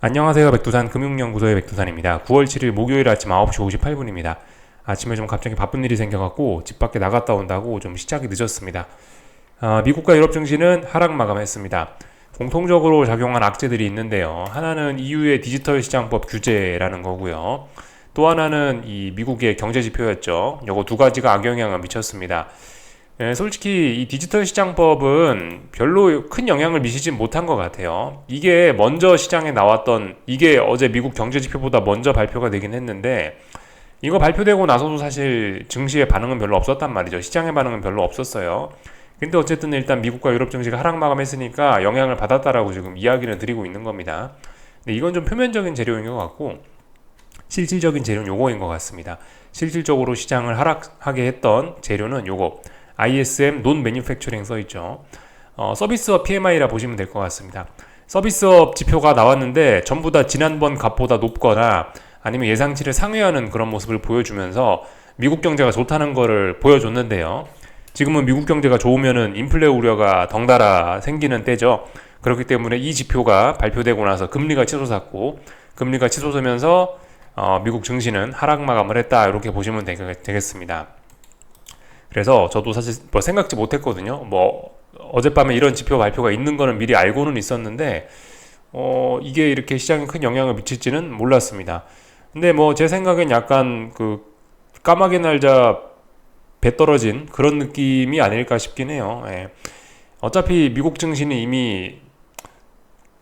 안녕하세요. 백두산 금융연구소의 백두산입니다. 9월 7일 목요일 아침 9시 58분입니다. 아침에 좀 갑자기 바쁜 일이 생겨갖고 집 밖에 나갔다 온다고 좀 시작이 늦었습니다. 아, 미국과 유럽 증시는 하락 마감했습니다. 공통적으로 작용한 악재들이 있는데요. 하나는 EU의 디지털 시장법 규제라는 거고요. 또 하나는 이 미국의 경제 지표였죠. 요거 두 가지가 악영향을 미쳤습니다. 예, 솔직히 이 디지털 시장법은 별로 큰 영향을 미치지 못한 것 같아요. 이게 먼저 시장에 나왔던 이게 어제 미국 경제 지표보다 먼저 발표가 되긴 했는데 이거 발표되고 나서도 사실 증시의 반응은 별로 없었단 말이죠. 시장의 반응은 별로 없었어요. 근데 어쨌든 일단 미국과 유럽 증시가 하락 마감했으니까 영향을 받았다라고 지금 이야기를 드리고 있는 겁니다. 근데 이건 좀 표면적인 재료인 것 같고 실질적인 재료는 요거인 것 같습니다. 실질적으로 시장을 하락하게 했던 재료는 요거. ISM 논 매뉴팩처링 써 있죠. 어, 서비스업 PMI라 보시면 될 것 같습니다. 서비스업 지표가 나왔는데 전부 다 지난번 값보다 높거나 아니면 예상치를 상회하는 그런 모습을 보여주면서 미국 경제가 좋다는 것을 보여줬는데요. 지금은 미국 경제가 좋으면은 인플레 우려가 덩달아 생기는 때죠. 그렇기 때문에 이 지표가 발표되고 나서 금리가 치솟았고 금리가 치솟으면서 어, 미국 증시는 하락 마감을 했다 이렇게 보시면 되겠습니다. 그래서 저도 사실 뭐 생각지 못했거든요. 뭐 어젯밤에 이런 지표 발표가 있는 거는 미리 알고는 있었는데 어 이게 이렇게 시장에 큰 영향을 미칠지는 몰랐습니다. 근데 뭐 제 생각엔 약간 그 까마귀 날자 배 떨어진 그런 느낌이 아닐까 싶긴 해요. 예. 어차피 미국 증시는 이미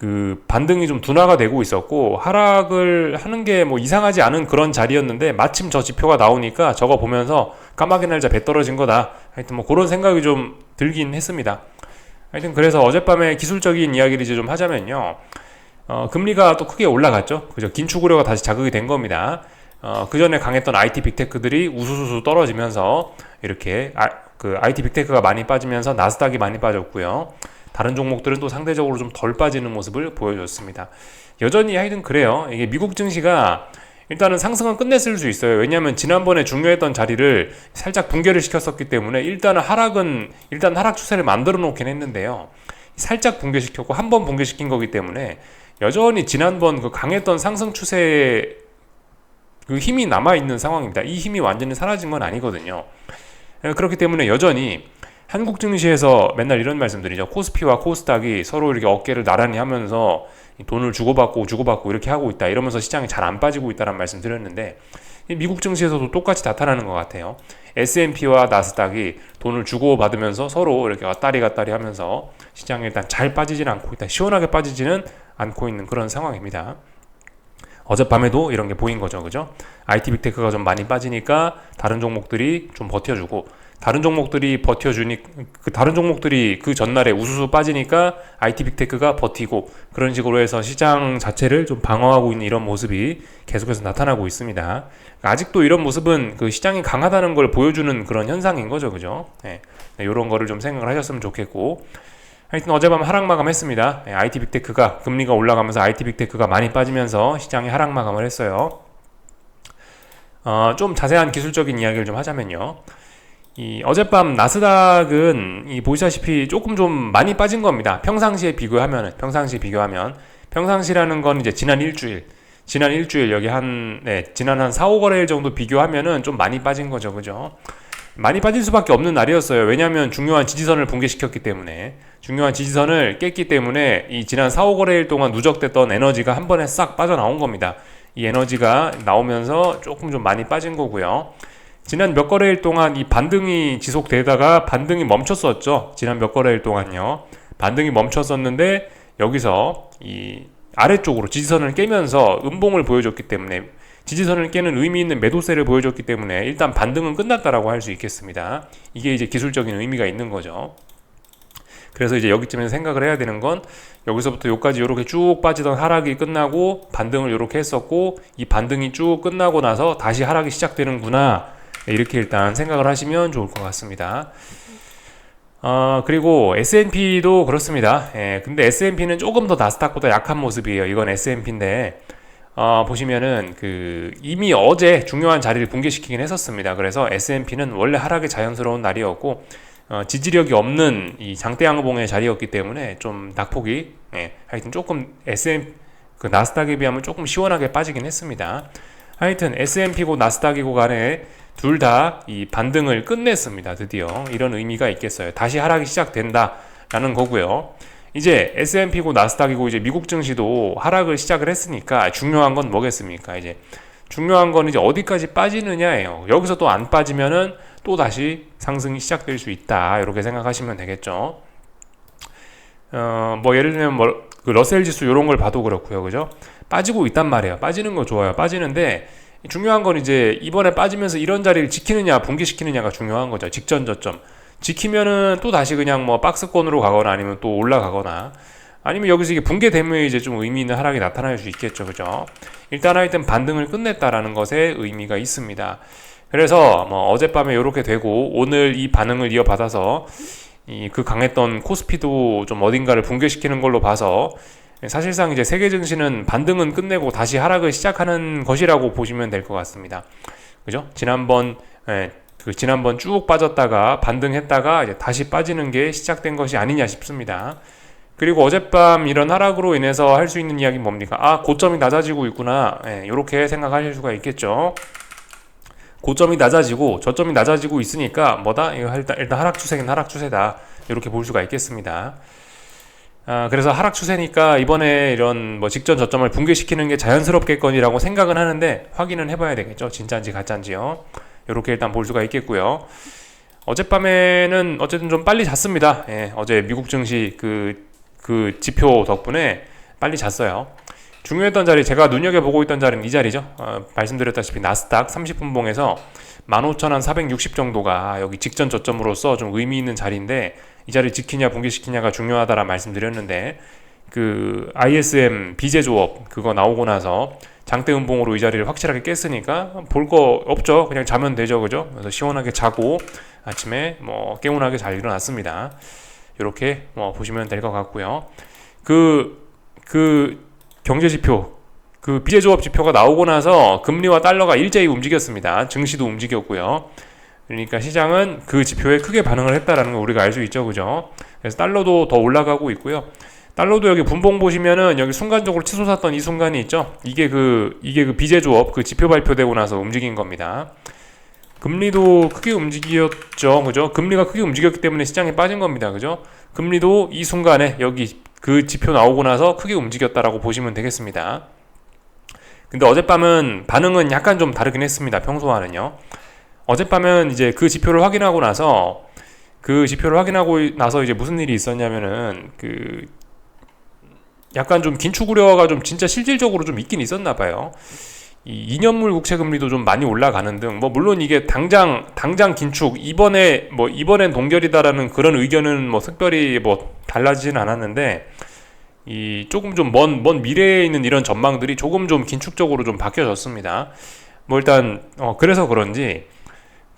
그 반등이 좀 둔화가 되고 있었고 하락을 하는 게 뭐 이상하지 않은 그런 자리였는데 마침 저 지표가 나오니까 저거 보면서 까마귀 날자 배 떨어진 거다. 하여튼 뭐 그런 생각이 좀 들긴 했습니다. 하여튼 그래서 어젯밤에 기술적인 이야기를 이제 좀 하자면요. 어, 금리가 또 크게 올라갔죠. 그죠? 긴축 우려가 다시 자극이 된 겁니다. 어, 그 전에 강했던 IT 빅테크들이 우수수수 떨어지면서 이렇게 아, 그 IT 빅테크가 많이 빠지면서 나스닥이 많이 빠졌고요. 다른 종목들은 또 상대적으로 좀 덜 빠지는 모습을 보여줬습니다. 여전히 하여튼 그래요. 이게 미국 증시가 일단은 상승은 끝냈을 수 있어요. 왜냐하면 지난번에 중요했던 자리를 살짝 붕괴를 시켰었기 때문에 일단은 하락은 일단 하락 추세를 만들어 놓긴 했는데요. 살짝 붕괴시켰고 한 번 붕괴시킨 거기 때문에 여전히 지난번 그 강했던 상승 추세의 그 힘이 남아 있는 상황입니다. 이 힘이 완전히 사라진 건 아니거든요. 그렇기 때문에 여전히 한국 증시에서 맨날 이런 말씀드리죠. 코스피와 코스닥이 서로 이렇게 어깨를 나란히 하면서 돈을 주고받고 주고받고 이렇게 하고 있다. 이러면서 시장이 잘 안 빠지고 있다는 말씀 드렸는데 미국 증시에서도 똑같이 나타나는 것 같아요. S&P와 나스닥이 돈을 주고받으면서 서로 이렇게 왔다리 갔다리 하면서 시장이 일단 잘 빠지지는 않고 있다. 시원하게 빠지지는 않고 있는 그런 상황입니다. 어젯밤에도 이런 게 보인 거죠. 그죠? IT 빅테크가 좀 많이 빠지니까 다른 종목들이 좀 버텨주고 다른 종목들이 버텨주니 그 다른 종목들이 그 전날에 우수수 빠지니까 IT 빅테크가 버티고 그런 식으로 해서 시장 자체를 좀 방어하고 있는 이런 모습이 계속해서 나타나고 있습니다. 아직도 이런 모습은 그 시장이 강하다는 걸 보여주는 그런 현상인 거죠, 그죠? 네, 네, 이런 거를 좀 생각을 하셨으면 좋겠고. 하여튼 어젯밤 하락 마감했습니다. 네, IT 빅테크가 금리가 올라가면서 IT 빅테크가 많이 빠지면서 시장이 하락 마감을 했어요. 어, 좀 자세한 기술적인 이야기를 좀 하자면요. 이 어젯밤 나스닥은 이 보시다시피 조금 좀 많이 빠진 겁니다. 평상시에 비교하면 평상시 비교하면 평상시라는 건 이제 지난 일주일 지난 일주일 여기 한 네, 지난 한 4, 5거래일 정도 비교하면은 좀 많이 빠진 거죠. 그죠? 많이 빠질 수밖에 없는 날이었어요. 왜냐하면 중요한 지지선을 붕괴시켰기 때문에 중요한 지지선을 깼기 때문에 이 지난 4, 5거래일 동안 누적됐던 에너지가 한 번에 싹 빠져나온 겁니다. 이 에너지가 나오면서 조금 좀 많이 빠진 거고요. 지난 몇 거래일 동안 이 반등이 지속되다가 반등이 멈췄었죠. 지난 몇 거래일 동안요. 반등이 멈췄었는데 여기서 이 아래쪽으로 지지선을 깨면서 음봉을 보여줬기 때문에 지지선을 깨는 의미 있는 매도세를 보여줬기 때문에 일단 반등은 끝났다라고 할 수 있겠습니다. 이게 이제 기술적인 의미가 있는 거죠. 그래서 이제 여기쯤에서 생각을 해야 되는 건 여기서부터 여기까지 이렇게 쭉 빠지던 하락이 끝나고 반등을 이렇게 했었고 이 반등이 쭉 끝나고 나서 다시 하락이 시작되는구나 이렇게 일단 생각을 하시면 좋을 것 같습니다. 어, 그리고 S&P도 그렇습니다. 예, 근데 S&P는 조금 더 나스닥보다 약한 모습이에요. 이건 S&P인데, 어, 보시면은 그 이미 어제 중요한 자리를 붕괴시키긴 했었습니다. 그래서 S&P는 원래 하락이 자연스러운 날이었고, 어, 지지력이 없는 이 장대 양봉의 자리였기 때문에 좀 낙폭이, 예, 하여튼 조금 S&P 그 나스닥에 비하면 조금 시원하게 빠지긴 했습니다. 하여튼 S&P고 나스닥이고 간에 둘 다 이 반등을 끝냈습니다. 드디어 이런 의미가 있겠어요. 다시 하락이 시작된다라는 거고요. 이제 S&P고 나스닥이고 이제 미국 증시도 하락을 시작을 했으니까 중요한 건 뭐겠습니까? 이제 중요한 건 이제 어디까지 빠지느냐예요. 여기서 또 안 빠지면은 또 다시 상승이 시작될 수 있다. 이렇게 생각하시면 되겠죠. 어, 뭐 예를 들면 뭐 그 러셀 지수 이런 걸 봐도 그렇고요. 그죠? 빠지고 있단 말이에요. 빠지는 거 좋아요. 빠지는데 중요한 건 이제 이번에 빠지면서 이런 자리를 지키느냐, 붕괴시키느냐가 중요한 거죠. 직전 저점. 지키면은 또 다시 그냥 뭐 박스권으로 가거나 아니면 또 올라가거나 아니면 여기서 이게 붕괴되면 이제 좀 의미 있는 하락이 나타날 수 있겠죠. 그죠? 일단 하여튼 반등을 끝냈다라는 것에 의미가 있습니다. 그래서 뭐 어젯밤에 이렇게 되고 오늘 이 반응을 이어받아서 이 그 강했던 코스피도 좀 어딘가를 붕괴시키는 걸로 봐서 사실상 이제 세계 증시는 반등은 끝내고 다시 하락을 시작하는 것이라고 보시면 될 것 같습니다. 그죠? 지난번 예, 그 지난번 쭉 빠졌다가 반등했다가 이제 다시 빠지는 게 시작된 것이 아니냐 싶습니다. 그리고 어젯밤 이런 하락으로 인해서 할 수 있는 이야기는 뭡니까? 아, 고점이 낮아지고 있구나. 예, 이렇게 생각하실 수가 있겠죠. 고점이 낮아지고 저점이 낮아지고 있으니까 뭐다? 이거 일단, 일단 하락 추세긴 하락 추세다. 이렇게 볼 수가 있겠습니다. 아, 그래서 하락 추세니까 이번에 이런 뭐 직전 저점을 붕괴시키는 게 자연스럽겠거니라고 생각은 하는데 확인은 해봐야 되겠죠. 진짜인지 가짜인지요. 이렇게 일단 볼 수가 있겠고요. 어젯밤에는 어쨌든 좀 빨리 잤습니다. 예, 어제 미국 증시 그, 그 지표 덕분에 빨리 잤어요. 중요했던 자리 제가 눈여겨보고 있던 자리는 이 자리죠. 어, 말씀드렸다시피 나스닥 30분 봉에서 15,460 정도가 여기 직전 저점으로서 좀 의미 있는 자리인데 이 자리 지키냐 붕괴시키냐가 중요하다라 말씀드렸는데 그 ISM 비제 조업 그거 나오고 나서 장대 음봉으로 이 자리를 확실하게 깼으니까 볼 거 없죠. 그냥 자면 되죠. 그죠? 그래서 시원하게 자고 아침에 뭐 깨운하게 잘 일어났습니다. 이렇게 뭐 보시면 될 것 같고요. 그, 그 경제 지표, 그 비제 조업 지표가 나오고 나서 금리와 달러가 일제히 움직였습니다. 증시도 움직였고요. 그러니까 시장은 그 지표에 크게 반응을 했다라는 걸 우리가 알 수 있죠. 그죠? 그래서 달러도 더 올라가고 있고요. 달러도 여기 분봉 보시면은 여기 순간적으로 치솟았던 이 순간이 있죠. 이게 그 이게 그 비제 조업 그 지표 발표되고 나서 움직인 겁니다. 금리도 크게 움직였죠. 그죠? 금리가 크게 움직였기 때문에 시장이 빠진 겁니다. 그죠? 금리도 이 순간에 여기 그 지표 나오고 나서 크게 움직였다라고 보시면 되겠습니다. 근데 어젯밤은 반응은 약간 좀 다르긴 했습니다. 평소와는요. 어젯밤은 이제 그 지표를 확인하고 나서 그 지표를 확인하고 나서 이제 무슨 일이 있었냐면은 그 약간 좀 긴축 우려가 좀 진짜 실질적으로 좀 있긴 있었나 봐요. 이 2년물 국채 금리도 좀 많이 올라가는 등 뭐 물론 이게 당장 당장 긴축 이번에 뭐 이번엔 동결이다라는 그런 의견은 뭐 특별히 뭐 달라지진 않았는데 이 조금 좀 먼먼 미래에 있는 이런 전망들이 조금 좀 긴축적으로 좀 바뀌어졌습니다. 뭐 일단 어 그래서 그런지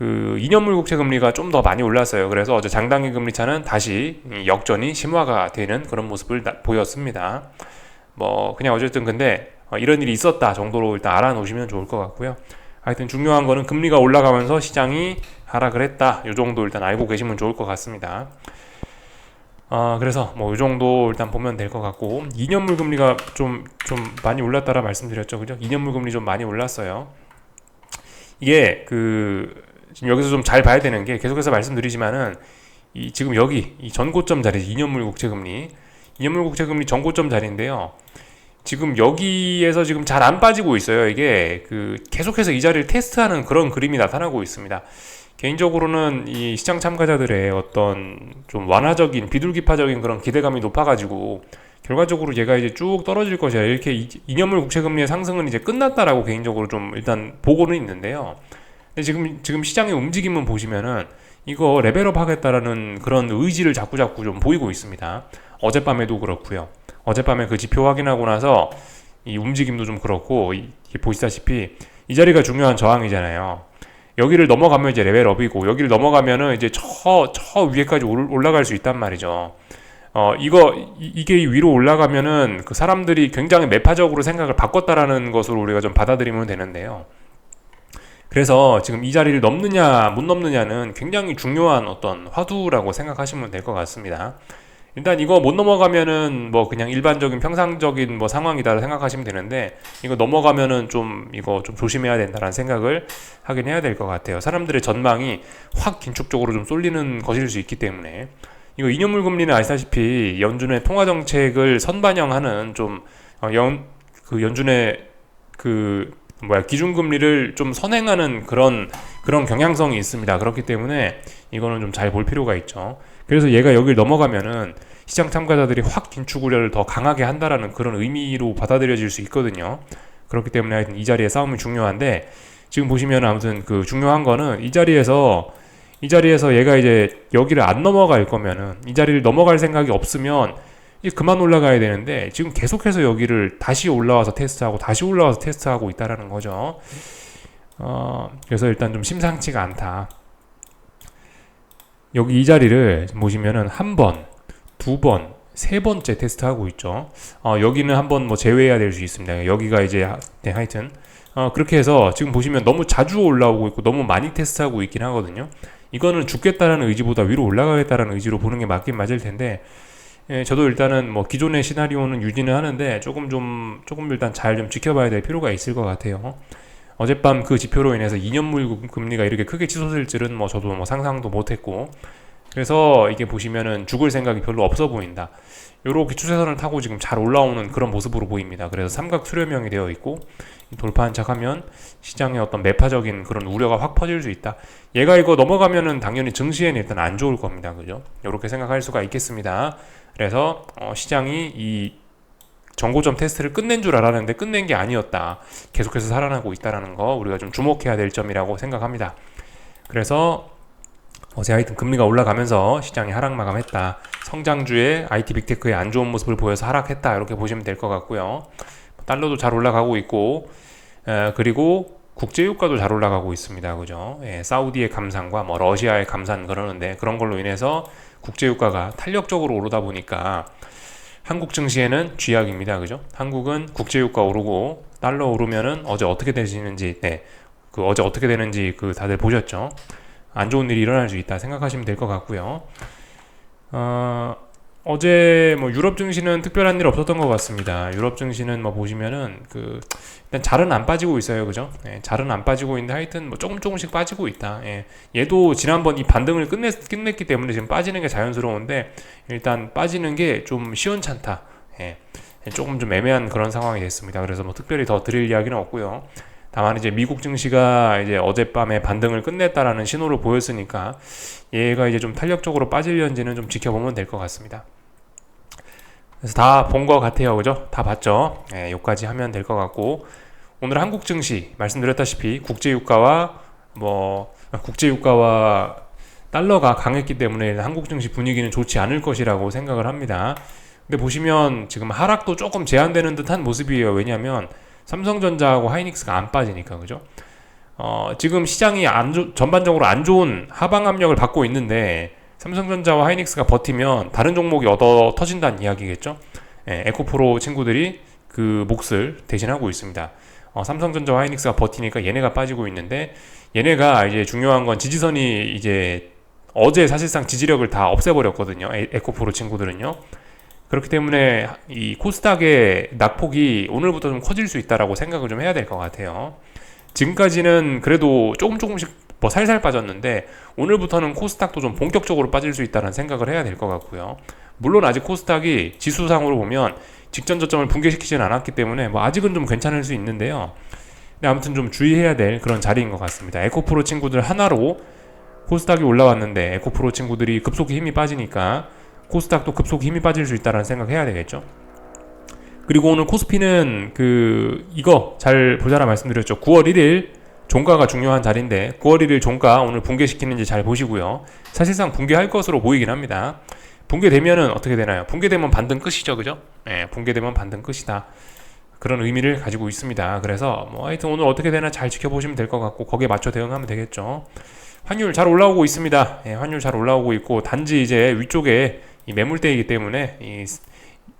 그 2년물 국채 금리가 좀 더 많이 올랐어요. 그래서 어제 장단기 금리 차는 다시 역전이 심화가 되는 그런 모습을 보였습니다. 뭐 그냥 어쨌든 근데 어, 이런 일이 있었다 정도로 일단 알아놓으시면 좋을 것 같고요. 하여튼 중요한 거는 금리가 올라가면서 시장이 하락을 했다. 이 정도 일단 알고 계시면 좋을 것 같습니다. 어, 그래서 뭐 이 정도 일단 보면 될 것 같고 2년물 금리가 좀 좀 많이 올랐다라 말씀드렸죠. 그죠? 2년물 금리 좀 많이 올랐어요. 이게 그 지금 여기서 좀 잘 봐야 되는 게 계속해서 말씀드리지만은 이 지금 여기 이 전고점 자리 2년물 국채 금리 2년물 국채 금리 전고점 자리인데요. 지금 여기에서 지금 잘 안 빠지고 있어요. 이게 그 계속해서 이 자리를 테스트하는 그런 그림이 나타나고 있습니다. 개인적으로는 이 시장 참가자들의 어떤 좀 완화적인 비둘기파적인 그런 기대감이 높아가지고 결과적으로 얘가 이제 쭉 떨어질 것이야 이렇게 2년물 국채 금리의 상승은 이제 끝났다라고 개인적으로 좀 일단 보고는 있는데요. 지금 지금 시장의 움직임은 보시면은 이거 레벨업 하겠다라는 그런 의지를 자꾸 자꾸 좀 보이고 있습니다. 어젯밤에도 그렇고요. 어젯밤에 그 지표 확인하고 나서 이 움직임도 좀 그렇고 이, 보시다시피 이 자리가 중요한 저항이잖아요. 여기를 넘어가면 이제 레벨업이고 여기를 넘어가면은 이제 저, 저 위에까지 올라갈 수 있단 말이죠. 어, 이거, 이, 게 위로 올라가면은 그 사람들이 굉장히 매파적으로 생각을 바꿨다라는 것으로 우리가 좀 받아들이면 되는데요. 그래서 지금 이 자리를 넘느냐, 못 넘느냐는 굉장히 중요한 어떤 화두라고 생각하시면 될 것 같습니다. 일단 이거 못 넘어가면은 뭐 그냥 일반적인 평상적인 뭐 상황이다 생각하시면 되는데 이거 넘어가면은 좀 이거 좀 조심해야 된다라는 생각을 하긴 해야 될 것 같아요. 사람들의 전망이 확 긴축적으로 좀 쏠리는 것일 수 있기 때문에 이거 2년물 금리는 아시다시피 연준의 통화 정책을 선반영하는 좀 연그 연준의 그 뭐야 기준금리를 좀 선행하는 그런 그런 경향성이 있습니다. 그렇기 때문에 이거는 좀 잘 볼 필요가 있죠. 그래서 얘가 여기를 넘어가면은 시장 참가자들이 확 긴축 우려를 더 강하게 한다라는 그런 의미로 받아들여질 수 있거든요. 그렇기 때문에 하여튼 이 자리에 싸움이 중요한데 지금 보시면 아무튼 그 중요한 거는 이 자리에서 이 자리에서 얘가 이제 여기를 안 넘어갈 거면은 이 자리를 넘어갈 생각이 없으면 이제 그만 올라가야 되는데 지금 계속해서 여기를 다시 올라와서 테스트하고 다시 올라와서 테스트하고 있다라는 거죠. 어, 그래서 일단 좀 심상치가 않다. 여기 이 자리를 보시면은 한 번, 두 번, 세 번째 테스트하고 있죠. 어, 여기는 한번 뭐 제외해야 될 수 있습니다. 여기가 이제 하, 네, 하여튼 어, 그렇게 해서 지금 보시면 너무 자주 올라오고 있고 너무 많이 테스트하고 있긴 하거든요. 이거는 죽겠다라는 의지보다 위로 올라가겠다라는 의지로 보는 게 맞긴 맞을 텐데 예, 저도 일단은 뭐 기존의 시나리오는 유지는 하는데 조금 좀 조금 일단 잘 좀 지켜봐야 될 필요가 있을 것 같아요. 어젯밤 그 지표로 인해서 2년물 금리가 이렇게 크게 치솟을 줄은 뭐 저도 뭐 상상도 못했고 그래서 이게 보시면은 죽을 생각이 별로 없어 보인다. 요렇게 추세선을 타고 지금 잘 올라오는 그런 모습으로 보입니다. 그래서 삼각 수렴형이 되어 있고 돌파한 척하면 시장의 어떤 매파적인 그런 우려가 확 퍼질 수 있다. 얘가 이거 넘어가면은 당연히 증시에는 일단 안 좋을 겁니다. 그죠? 요렇게 생각할 수가 있겠습니다. 그래서 어 시장이 이 정고점 테스트를 끝낸 줄 알았는데 끝낸 게 아니었다. 계속해서 살아나고 있다라는 거 우리가 좀 주목해야 될 점이라고 생각합니다. 그래서 어제 하여튼 금리가 올라가면서 시장이 하락 마감했다. 성장주의 IT 빅테크의 안 좋은 모습을 보여서 하락했다. 이렇게 보시면 될 것 같고요. 달러도 잘 올라가고 있고 에, 그리고 국제유가도 잘 올라가고 있습니다. 그죠? 예, 사우디의 감산과 뭐 러시아의 감산 그러는데 그런 걸로 인해서 국제유가가 탄력적으로 오르다 보니까 한국 증시에는 쥐약입니다. 그죠? 한국은 국제유가 오르고 달러 오르면은 어제 어떻게 되시는지 네. 그 어제 어떻게 되는지 그 다들 보셨죠? 안 좋은 일이 일어날 수 있다 생각하시면 될 것 같고요. 어, 어제 뭐 유럽 증시는 특별한 일 없었던 것 같습니다. 유럽 증시는 뭐 보시면은 그 일단 잘은 안 빠지고 있어요, 그죠? 예, 잘은 안 빠지고 있는데 하여튼 뭐 조금 조금씩 빠지고 있다. 예, 얘도 지난번 이 반등을 끝냈 끝냈기 때문에 지금 빠지는 게 자연스러운데 일단 빠지는 게 좀 시원찮다. 예, 조금 좀 애매한 그런 상황이 됐습니다. 그래서 뭐 특별히 더 드릴 이야기는 없고요. 다만 이제 미국 증시가 이제 어젯밤에 반등을 끝냈다라는 신호를 보였으니까 얘가 이제 좀 탄력적으로 빠질는지는 좀 지켜보면 될 것 같습니다. 그래서 다 본 것 같아요, 그죠? 다 봤죠? 네, 여기까지 하면 될 것 같고 오늘 한국 증시 말씀드렸다시피 국제 유가와 뭐 국제 유가와 달러가 강했기 때문에 한국 증시 분위기는 좋지 않을 것이라고 생각을 합니다. 근데 보시면 지금 하락도 조금 제한되는 듯한 모습이에요. 왜냐하면 삼성전자하고 하이닉스가 안 빠지니까 그죠? 어, 지금 시장이 안 조, 전반적으로 안 좋은 하방 압력을 받고 있는데 삼성전자와 하이닉스가 버티면 다른 종목이 얻어 터진다는 이야기겠죠? 예, 에코프로 친구들이 그 몫을 대신하고 있습니다. 어, 삼성전자와 하이닉스가 버티니까 얘네가 빠지고 있는데 얘네가 이제 중요한 건 지지선이 이제 어제 사실상 지지력을 다 없애버렸거든요. 에, 에코프로 친구들은요. 그렇기 때문에 이 코스닥의 낙폭이 오늘부터 좀 커질 수 있다라고 생각을 좀 해야 될 것 같아요. 지금까지는 그래도 조금 조금씩 뭐 살살 빠졌는데 오늘부터는 코스닥도 좀 본격적으로 빠질 수 있다는 생각을 해야 될 것 같고요. 물론 아직 코스닥이 지수상으로 보면 직전 저점을 붕괴시키지는 않았기 때문에 뭐 아직은 좀 괜찮을 수 있는데요. 근데 아무튼 좀 주의해야 될 그런 자리인 것 같습니다. 에코프로 친구들 하나로 코스닥이 올라왔는데 에코프로 친구들이 급속히 힘이 빠지니까 코스닥도 급속 힘이 빠질 수 있다라는 생각해야 되겠죠. 그리고 오늘 코스피는 그 이거 잘 보자라 말씀드렸죠. 9월 1일 종가가 중요한 자리인데 9월 1일 종가 오늘 붕괴시키는지 잘 보시고요. 사실상 붕괴할 것으로 보이긴 합니다. 붕괴되면은 어떻게 되나요? 붕괴되면 반등 끝이죠, 그죠? 예, 붕괴되면 반등 끝이다. 그런 의미를 가지고 있습니다. 그래서 뭐 하여튼 오늘 어떻게 되나 잘 지켜보시면 될 것 같고 거기에 맞춰 대응하면 되겠죠. 환율 잘 올라오고 있습니다. 예, 환율 잘 올라오고 있고 단지 이제 위쪽에 이 매물대이기 때문에 이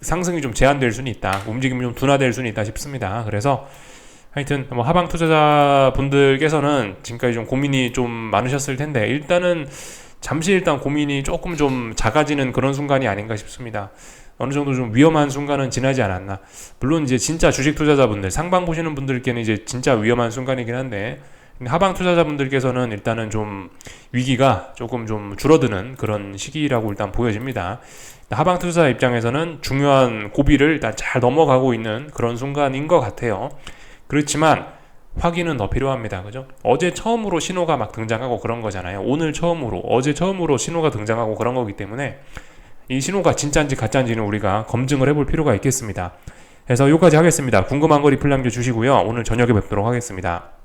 상승이 좀 제한될 수는 있다. 움직임이 좀 둔화될 수는 있다 싶습니다. 그래서 하여튼 뭐 하방 투자자 분들께서는 지금까지 좀 고민이 좀 많으셨을 텐데 일단은 잠시 일단 고민이 조금 좀 작아지는 그런 순간이 아닌가 싶습니다. 어느 정도 좀 위험한 순간은 지나지 않았나. 물론 이제 진짜 주식 투자자분들, 상방 보시는 분들께는 이제 진짜 위험한 순간이긴 한데, 하방 투자자분들께서는 일단은 좀 위기가 조금 좀 줄어드는 그런 시기라고 일단 보여집니다. 하방 투자 입장에서는 중요한 고비를 일단 잘 넘어가고 있는 그런 순간인 것 같아요. 그렇지만 확인은 더 필요합니다. 그죠? 어제 처음으로 신호가 막 등장하고 그런 거잖아요. 오늘 처음으로, 어제 처음으로 신호가 등장하고 그런 거기 때문에 이 신호가 진짜인지 가짜인지는 우리가 검증을 해볼 필요가 있겠습니다. 그래서 여기까지 하겠습니다. 궁금한 거 리플 남겨주시고요. 오늘 저녁에 뵙도록 하겠습니다.